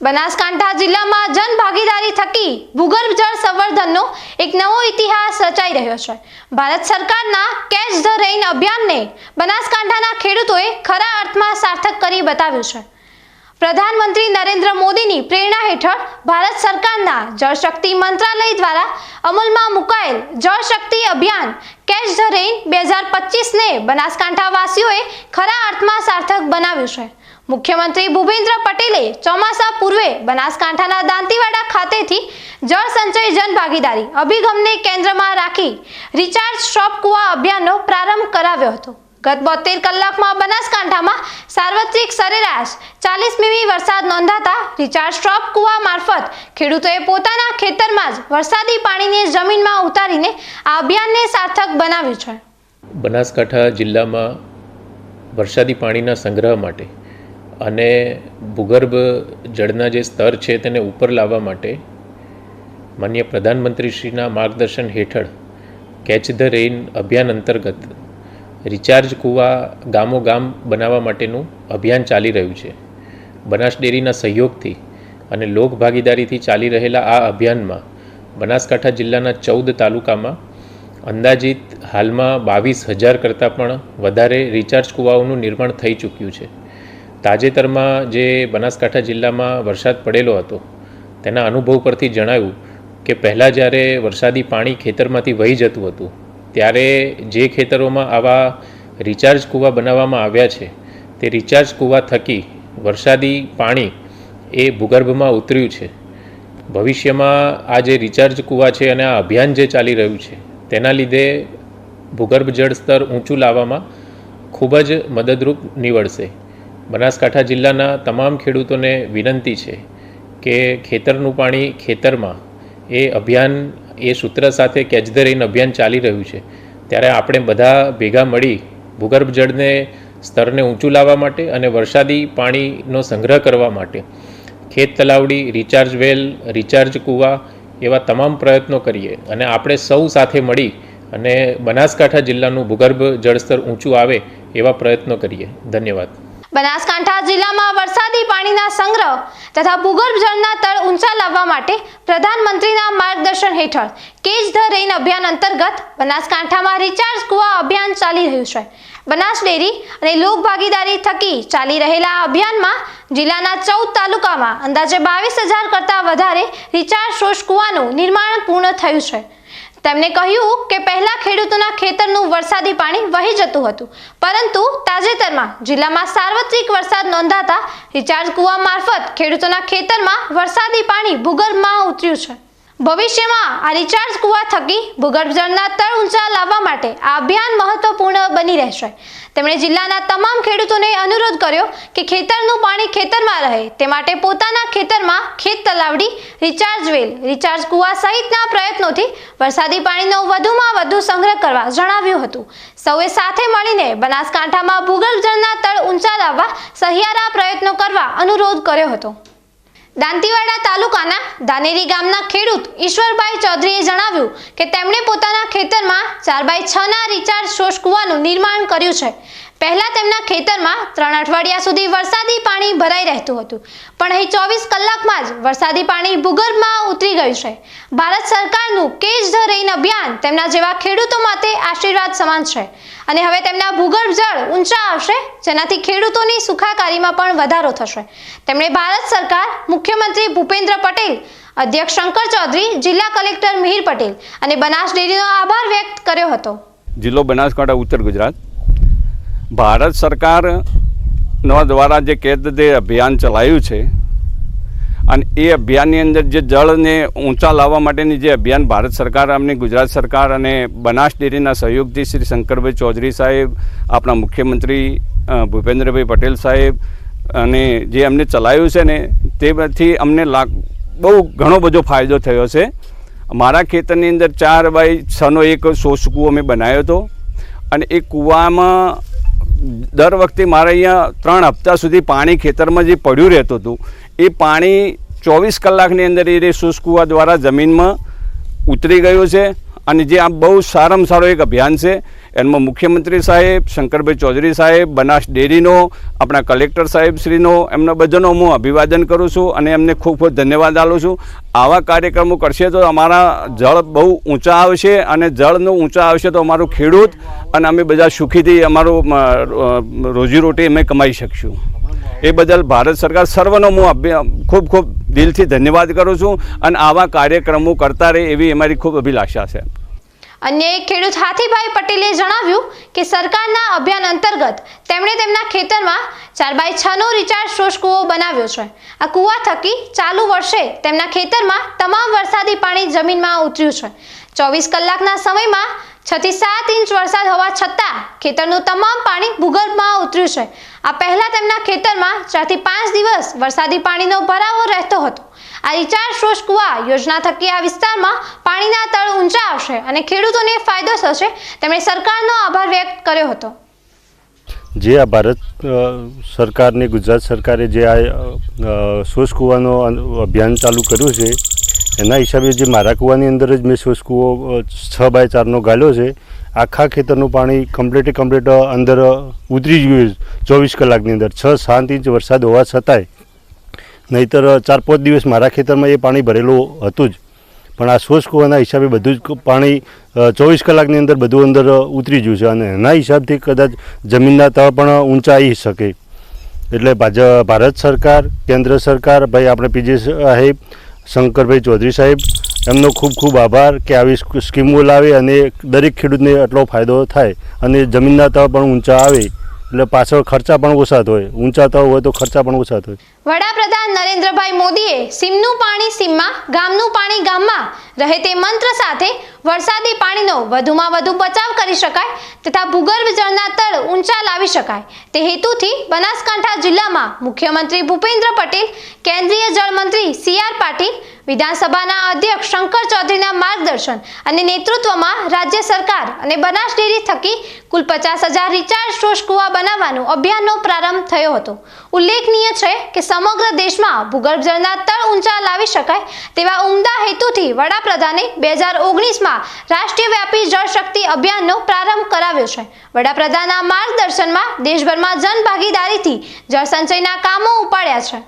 બનાસકાંઠા જિલ્લામાં જનભાગીદારી થકી ભૂગર્ભ જળ સંવર્ધનનો એક નવો ઇતિહાસ રચાઈ રહ્યો છે. ભારત સરકારના કેચ ધ રેઇન અભિયાનને બનાસકાંઠાના ખેડૂતોએ ખરા અર્થમાં સાર્થક કરી બતાવ્યું છે. પ્રધાનમંત્રી નરેન્દ્ર મોદીની પ્રેરણા હેઠળ ભારત સરકારના જળશક્તિ મંત્રાલય દ્વારા અમલમાં મુકાયેલ જળશક્તિ અભિયાન કેચ ધ રેઇન બે હજાર પચીસને બનાસકાંઠાવાસીઓએ ખરા અર્થમાં સાર્થક બનાવ્યું છે. મુખ્યમંત્રી ભૂપેન્દ્ર પટેલે ચોમાસા પૂર્વે બનાસકાંઠાના દાંતીવાડા ખાતેથી જળ સંચય જન ભાગીદારી અભિગમને કેન્દ્રમાં રાખી રિચાર્જ શોપ કુવા અભિયાનનો પ્રારંભ કરાવ્યો હતો. ગત બોતેર કલાકમાં બનાસકાંઠામાં સાર્વત્રિક સરેરાશ ચાલીસ મીમી વરસાદ નોંધાતા રિચાર્જ સ્ટ્રોપ કુવા મારફત ખેડૂતોએ પોતાના ખેતરમાં જ વરસાદી પાણીને જમીનમાં ઉતારીને આ અભિયાનને સાર્થક બનાવ્યું છે. બનાસકાંઠા જિલ્લામાં વરસાદી પાણીના સંગ્રહ માટે અને ભૂગર્ભ જળના જે સ્તર છે તેને ઉપર લાવવા માટે માન્ય પ્રધાનમંત્રીશ્રીના માર્ગદર્શન હેઠળ કેચ ધ રેઇન અભિયાન અંતર્ગત રિચાર્જ કૂવા ગામો ગામ બનાવવા માટેનું અભિયાન ચાલી રહ્યું છે. બનાસ ડેરીના સહયોગથી અને લોક ભાગીદારીથી ચાલી રહેલા આ અભિયાનમાં બનાસકાંઠા જિલ્લાના ચૌદ તાલુકામાં અંદાજિત હાલમાં બાવીસ હજાર કરતાં પણ વધારે રિચાર્જ કૂવાઓનું નિર્માણ થઈ ચૂક્યું છે. તાજેતરમાં જે બનાસકાંઠા જિલ્લામાં વરસાદ પડેલો હતો, તેના અનુભવ પરથી જણાયું કે પહેલાં જ્યારે વરસાદી પાણી ખેતરમાંથી વહી જતું હતું ત્યારે જે ખેતરોમાં આવા રિચાર્જ કૂવા બનાવવામાં આવ્યા છે, તે રિચાર્જ કૂવા થકી વરસાદી પાણી એ ભૂગર્ભમાં ઉતર્યું છે. ભવિષ્યમાં આ જે રિચાર્જ કૂવા છે અને આ અભિયાન જે ચાલી રહ્યું છે, તેના લીધે ભૂગર્ભ જળ સ્તર ઊંચું લાવવામાં ખૂબ જ મદદરૂપ નીવડશે. બનાસકાંઠા જિલ્લાના તમામ ખેડૂતોને વિનંતી છે કે ખેતરનું પાણી ખેતરમાં એ અભિયાન એ સૂત્ર સાથે કેચ ધ રેઇન અભિયાન ચાલી રહ્યું છે. ત્યારે આપણે બધા ભેગા મળી ભૂગર્ભ જળને સ્તરને ઊંચું લાવવા માટે અને વરસાદી પાણીનો સંગ્રહ કરવા માટે ખેત તલાવડી રિચાર્જ વેલ રિચાર્જ કૂવા એવા તમામ પ્રયત્નો કરીએ અને આપણે સૌ સાથે મળી અને બનાસકાંઠા જિલ્લાનું ભૂગર્ભ જળસ્તર ઊંચું આવે એવા પ્રયત્નો કરીએ. ધન્યવાદ. બનાસકાંઠા જિલ્લામાં વરસાદી પાણીના સંગ્રહ તથા ભૂગર્ભ જળના તળ ઊંચા લાવવા માટે પ્રધાનમંત્રીના માર્ગદર્શન હેઠળ કેચ ધ રેઇન અભિયાન અંતર્ગત બનાસકાંઠામાં રિચાર્જ કુવા અભિયાન ચાલી રહ્યું છે. બનાસ ડેરી અને લોક ભાગીદારી થકી ચાલી રહેલા અભિયાનમાં જિલ્લાના ચૌદ તાલુકામાં અંદાજે બાવીસ હજાર કરતાં વધારે રિચાર્જ શોષ કુવાનું નિર્માણ પૂર્ણ થયું છે. તેમણે કહ્યું કે પહેલા ખેડૂતોના ખેતરનું વરસાદી પાણી વહી જતું હતું. પરંતુ તાજેતરમાં જિલ્લામાં સાર્વત્રિક વરસાદ નોંધાતા રિચાર્જ કુવા મારફત ખેડૂતોના ખેતરમાં વરસાદી પાણી ભૂગર્ભમાં ઉતર્યું છે. ભવિષ્યમાં આ રિચાર્જ કુવા થકી ભૂગર્ભ જળના તળ ઊંચા લાવવા માટે આ અભિયાન મહત્વપૂર્ણ બની રહેશે. તેમણે જિલ્લાના તમામ ખેડૂતોને અનુરોધ કર્યો કે ખેતરનું પાણી ખેતરમાં રહે. તે માટે પોતાના ખેતરમાં ખેત તલાવડી રિચાર્જ વેલ રિચાર્જ કુવા સહિતના પ્રયત્નોથી વરસાદી પાણીનો વધુમાં વધુ સંગ્રહ કરવા જણાવ્યું હતું. સૌએ સાથે મળીને બનાસકાંઠામાં ભૂગર્ભ જળના તળ ઊંચા લાવવા સહિયારા પ્રયત્નો કરવા અનુરોધ કર્યો હતો. દાંતીવાડા તાલુકાના દાનેરી ગામના ખેડૂત ઈશ્વરભાઈ ચૌધરીએ જણાવ્યું કે તેમણે પોતાના ખેતરમાં ચાર બાય છના રિચાર્જ શોષ કૂવાનું નિર્માણ કર્યું છે. પહેલા તેમના ખેતરમાં ત્રણ અઠવાડિયા સુધી વરસાદી પાણી ભરાઈ રહેતું હતું. પણ અહીં ચોવીસ કલાકમાં જ વરસાદી પાણી ભૂગર્ભમાં ઉતરી ગયું છે. ભારત સરકારનું કેચ ધ રેઇન અભિયાન તેમના જેવા ખેડૂતો માટે આશીર્વાદ સમાન છે. અને હવે તેમના ભૂગર્ભ જળ ઊંચા આવશે, જેનાથી ખેડૂતોની સુખાકારીમાં પણ વધારો થશે. તેમણે ભારત સરકાર, મુખ્યમંત્રી ભૂપેન્દ્ર પટેલ, અધ્યક્ષ શંકર ચૌધરી, જિલ્લા કલેક્ટર મિહિર પટેલ અને બનાસ ડેરીનો આભાર વ્યક્ત કર્યો હતો. જિલ્લો બનાસકાંઠા, ઉત્તર ગુજરાત. ભારત સરકારનો દ્વારા જે કેદ દે અભિયાન ચલાવ્યું છે, અને એ અભિયાનની અંદર જે જળને ઊંચા લાવવા માટેની જે અભિયાન ભારત સરકાર અમને ગુજરાત સરકાર અને બનાસ ડેરીના સહયોગથી શ્રી શંકરભાઈ ચૌધરી સાહેબ, આપણા મુખ્યમંત્રી ભૂપેન્દ્રભાઈ પટેલ સાહેબ અને જે અમને ચલાવ્યું છે ને, તેમાંથી અમને લાગ, બહુ ઘણો બધો ફાયદો થયો છે. મારા ખેતરની અંદર ચાર બાય છનો એક સોસ કૂવો અમે બનાવ્યો હતો અને એ કૂવામાં દર વખતે મારે અહીંયા ત્રણ હપ્તા સુધી પાણી ખેતરમાં જે પડ્યું રહેતું હતું, એ પાણી ચોવીસ કલાકની અંદર એ શુષ્ક શુષ્કુવા દ્વારા જમીનમાં ઉતરી ગયું છે. અને જે આ બહુ સારામાં સારો એક અભિયાન છે, એમાં મુખ્યમંત્રી સાહેબ, શંકરભાઈ ચૌધરી સાહેબ, બનાસ ડેરીનો, આપણા કલેક્ટર સાહેબ શ્રીનો એમના બધાનો હું અભિવાદન કરું છું અને એમને ખૂબ ખૂબ ધન્યવાદ આપું છું. આવા કાર્યક્રમો કરશે તો અમારા જળ બહુ ઊંચા આવશે અને જળનું ઊંચા આવશે તો અમારું ખેડૂત અને અમે બધા સુખીથી અમારું રોજીરોટી અમે કમાઈ શકશું. એ બદલ ભારત સરકાર સર્વનો હું ખૂબ ખૂબ દિલથી ધન્યવાદ કરું છું અને આવા કાર્યક્રમો કરતા રહે એવી અમારી ખૂબ અભિલાષા છે. અન્ય એક ખેડૂત હાથીભાઈ પટેલે જણાવ્યું કે સરકારના અભિયાન અંતર્ગત તેમણે તેમના ખેતરમાં ચાર બાય છનો રિચાર્જ શોષ કૂવો બનાવ્યો છે. આ કૂવા થકી ચાલુ વર્ષે તેમના ખેતરમાં તમામ વરસાદી પાણી જમીનમાં ઉતર્યું છે. ચોવીસ કલાકના સમયમાં છ થી સાત ઇંચ વરસાદ હોવા છતાં ખેતરનું તમામ પાણી ભૂગર્ભમાં ઉતર્યું છે. આ પહેલા તેમના ખેતરમાં ચારથી પાંચ દિવસ વરસાદી પાણીનો ભરાવો રહેતો હતો. આ રિચાર્જ શોષ કુવા યોજના થકી આ વિસ્તારમાં પાણીના તળ ઊંચા આવશે અને ખેડૂતોને ફાયદો થશે તેમણે સરકારનો આભાર વ્યક્ત કર્યો હતો. જે આ ભારત સરકારની ગુજરાત સરકારે જે આ શોષ કૂવાનો અભિયાન ચાલુ કર્યું છે એના હિસાબે જે મારા કૂવાની અંદર જ મેં શોષ કૂવો છ બાય ચારનો ગાળ્યો છે, આખા ખેતરનું પાણી કમ્પ્લીટે કમ્પ્લીટ અંદર ઉતરી ગયું ચોવીસ કલાકની અંદર. છ સાત ઇંચ વરસાદ હોવા છતાંય. નહીતર ચાર પાંચ દિવસ મારા ખેતરમાં એ પાણી ભરેલું હતું જ. પણ આ શોષ કૂવાના હિસાબે બધું જ પાણી ચોવીસ કલાકની અંદર બધું અંદર ઉતરી ગયું છે અને એના હિસાબથી કદાચ જમીનના તળ પણ ઊંચાઈ શકે. એટલે ભાજ, ભારત સરકાર, કેન્દ્ર સરકાર, ભાઈ આપણે પીજે સાહેબ શંકરભાઈ ચૌધરી સાહેબ, એમનો ખૂબ ખૂબ આભાર કે આવી સ્ક- સ્કીમો લાવે અને દરેક ખેડૂતને આટલો ફાયદો થાય અને જમીનના તળ પણ ઊંચા આવે. એટલે પાછળ ખર્ચા પણ ઓછા થાય. ઊંચા તળ હોય તો ખર્ચા પણ ઓછા થાય. વડાપ્રધાન નરેન્દ્રભાઈ મોદીએ સીમનું પાણી સીમમાં, ગામનું પાણી ગામમાં રહે તે મંત્ર સાથે વરસાદી પાણીનો વધુમાં વધુ બચાવ કરી શકાય તથા ભૂગર્ભ જળના તળ ઊંચા લાવી શકાય. તે હેતુથી બનાસકાંઠા જિલ્લામાં મુખ્યમંત્રી ભૂપેન્દ્ર પટેલ, કેન્દ્રીય જળમંત્રી સી આર પાટીલ વિધાનસભાના અધ્યક્ષ શંકર ચૌધરીના માર્ગદર્શન અને નેતૃત્વમાં રાજ્ય સરકાર અને બનાસ ડેરી થકી કુલ પચાસ હજાર રિચાર્જ શોષ કુવા બનાવવાનો અભિયાનનો પ્રારંભ થયો હતો. ઉલ્લેખનીય છે કે સમગ્ર દેશમાં ભૂગર્ભ જળના તળ ઊંચા લાવી શકાય તેવા ઉમદા હેતુથી વડાપ્રધાને બે હજાર ઓગણીસમાં રાષ્ટ્રીય વ્યાપી જળ શક્તિ અભિયાનનો પ્રારંભ કરાવ્યો છે. વડાપ્રધાનના માર્ગદર્શનમાં દેશભરમાં જનભાગીદારીથી જળસંચયના કામો ઉપાડ્યા છે.